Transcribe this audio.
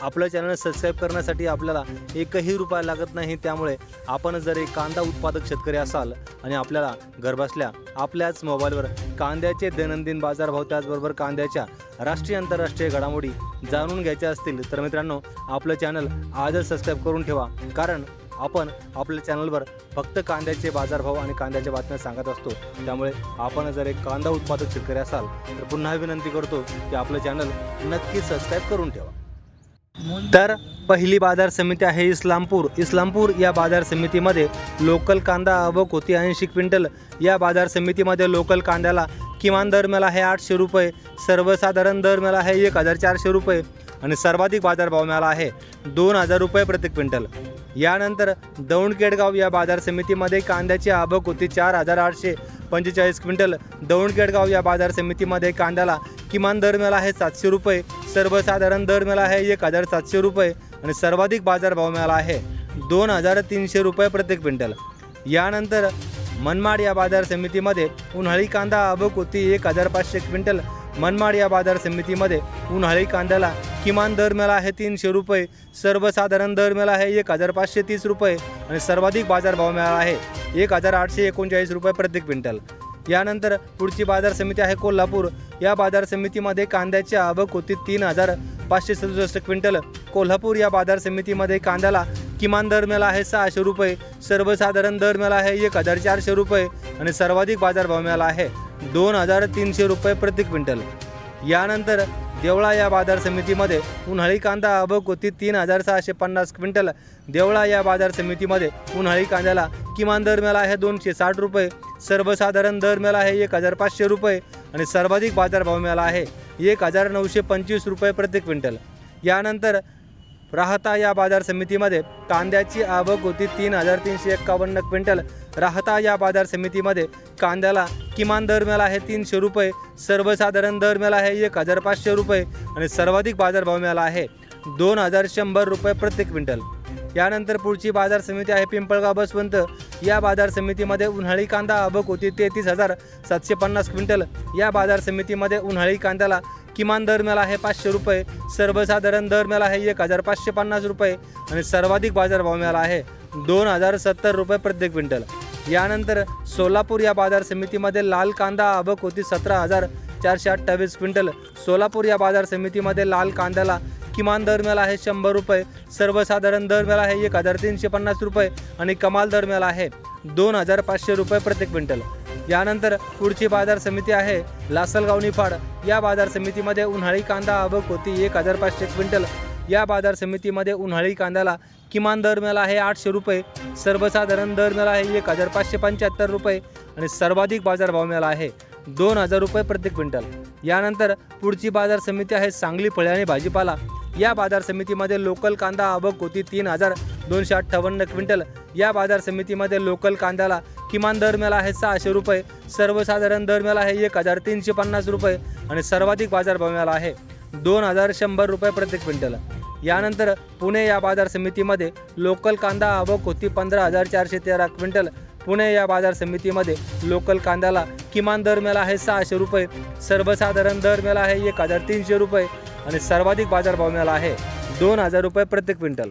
आपलं channel subscribe करण्यासाठी आपल्याला एकही रुपया लागत नाही. त्यामुळे आपण जर एक कांदा उत्पादक शेतकरी असाल आणि आपल्याला घरबसल्या आपल्याच मोबाईलवर कांद्याचे दैनंदिन बाजारभाव त्याचबरोबर कांद्याच्या राष्ट्रीय आंतरराष्ट्रीय घडामोडी जाणून घ्यायच्या असतील तर मित्रांनो आपलं चॅनल आजच सबस्क्राईब करून ठेवा. कारण आपण आपल्या चॅनलवर फक्त कांद्याचे बाजारभाव आणि कांद्याच्या बातम्या सांगत असतो. त्यामुळे आपण जर एक कांदा उत्पादक शेतकरी असाल तर पुन्हा विनंती करतो की आपलं चॅनल नक्की सबस्क्राईब करून ठेवा. तर पहिली बाजार समिती आहे इस्लामपूर. इस्लामपूर या बाजार समितीमध्ये लोकल कांदा आवक होती ऐंशी क्विंटल या बाजार समितीमध्ये लोकल कांद्याला किमान दर मिळाला आहे आठशे रुपये सर्वसाधारण दर मिळाला आहे एक हजार चारशे रुपये. आणि सर्वाधिक बाजारभाव मिळाला आहे. दोन हजार रुपये प्रति क्विंटल. यानंतर दौंड केडगाव या बाजार समितीमध्ये कांद्याची आवक होती चार हजार आठशे पंचेचाळीस क्विंटल. दौंड केडगाव या बाजार समितीमध्ये कांद्याला किमान दर मिळाला आहे सातशे रुपये. सर्वसाधारण दर मिळाला आहे एक हजार सातशे रुपये आणि सर्वाधिक बाजारभाव मिळाला आहे दोन हजार तीनशे रुपये प्रति क्विंटल. यानंतर मनमाड या बाजार समितीमध्ये उन्हाळी कांदा आवक होती एक हजार पाचशे क्विंटल. मनमाड या बाजार समितीमध्ये उन्हाळी कांद्याला किमान दर मिळाला आहे तीनशे रुपये. सर्वसाधारण दर मिळाला आहे एक हजार पाचशे तीस रुपये आणि सर्वाधिक बाजारभाव मिळाला आहे एक हजार आठशे एकोणचाळीस रुपये प्रति क्विंटल. यानंतर पुढची बाजार समिती आहे कोल्हापूर. या बाजार समितीमध्ये कांद्याची आवक होती तीन हजार पाचशे सदुसष्ट क्विंटल. कोल्हापूर या बाजार समितीमध्ये कांद्याला किमान दर मिळाला आहे सहाशे रुपये. सर्वसाधारण दर मिळाला आहे एक हजार चारशे रुपये आणि सर्वाधिक बाजारभाव मिळाला आहे दोन हजार तीनशे रुपये प्रति क्विंटल. यानंतर देवळा या बाजार समितीमध्ये उन्हाळी कांदा अबकोती होती तीन हजार सहाशे पन्नास क्विंटल. देवळा या बाजार समितीमध्ये उन्हाळी कांद्याला किमान दर मिळाला आहे दोनशे साठ रुपये. सर्वसाधारण दर मिळाला आहे एक हजार पाचशे रुपये आणि सर्वाधिक बाजारभाव मिळाला आहे एक हजार नऊशे पंचवीस रुपये प्रति क्विंटल. यानंतर राहता या बाजार समितीमध्ये कांद्याची आवक होती तीन हजार तीनशे एक्कावन्न क्विंटल. राहता या बाजार समितीमध्ये कांद्याला किमान दर मिळाला आहे तीनशे रुपये सर्वसाधारण दर मिळाला आहे एक हजार पाचशे रुपये आणि सर्वाधिक बाजारभाव मिळाला आहे दोन हजार शंभर रुपये प्रति क्विंटल. यानंतर पुढची बाजार समिती आहे पिंपळगाव बसवंत. या बाजार समितीमध्ये उन्हाळी कांदा आवक होती तेहतीस हजार सातशे पन्नास क्विंटल. या बाजार समितीमध्ये उन्हाळी कांद्याला किमान दर मिळाला आहे पाचशे रुपये सर्वसाधारण दर मिळाला आहे एक हजार पाचशे पन्नास रुपये आणि सर्वाधिक बाजारभाव मिळाला आहे दोन हजार सत्तर रुपये प्रत्येक क्विंटल. यानंतर सोलापूर या बाजार समितीमध्ये लाल कांदा आवक होती सतरा हजार चारशे अठ्ठावीस क्विंटल. सोलापूर या बाजार समितीमध्ये लाल कांद्याला किमान दर मिळाला आहे शंभर रुपये सर्वसाधारण दर मिळाला आहे एक हजार तीनशे पन्नास रुपये आणि कमाल दर मिळाला आहे दोन हजार पाचशे रुपये प्रत्येक क्विंटल. यानंतर पुढची बाजार समिती आहे लासलगाव निफाड या बाजार समितीमध्ये उन्हाळी कांदा अबक होती एक हजार पाचशे क्विंटल. या बाजार समितीमध्ये उन्हाळी कांद्याला किमान दर मिळाला आहे आठशे रुपये. सर्वसाधारण दर मिळाला आहे एक हजार पाचशे पंच्याहत्तर रुपये. आणि सर्वाधिक बाजारभाव मिळाला आहे दोन हजार रुपये प्रति क्विंटल. यानंतर पुढची बाजार समिती आहे सांगली फळे आणि भाजीपाला. या बाजार समितीमध्ये लोकल कांदा अबक होती तीन हजार दोनशे अठ्ठावन्न क्विंटल. या बाजार समितीमध्ये लोकल कांद्याला किमान दर मिळाला आहे सहाशे रुपये सर्वसाधारण दर मिळाला आहे एक हजार तीनशे पन्नास रुपये आणि सर्वाधिक बाजारभाव मिळाला आहे दोन हजार शंभर रुपये प्रति क्विंटल. यानंतर पुणे या बाजार समितीमध्ये लोकल कांदा आवक होती पंधरा हजार चारशे तेरा क्विंटल. पुणे या बाजार समितीमध्ये लोकल कांद्याला किमान दर मिळाला आहे सहाशे रुपये सर्वसाधारण दर मिळाला आहे एक हजार तीनशे रुपये आणि सर्वाधिक बाजारभाव मिळाला आहे दोन हजार रुपये प्रति क्विंटल.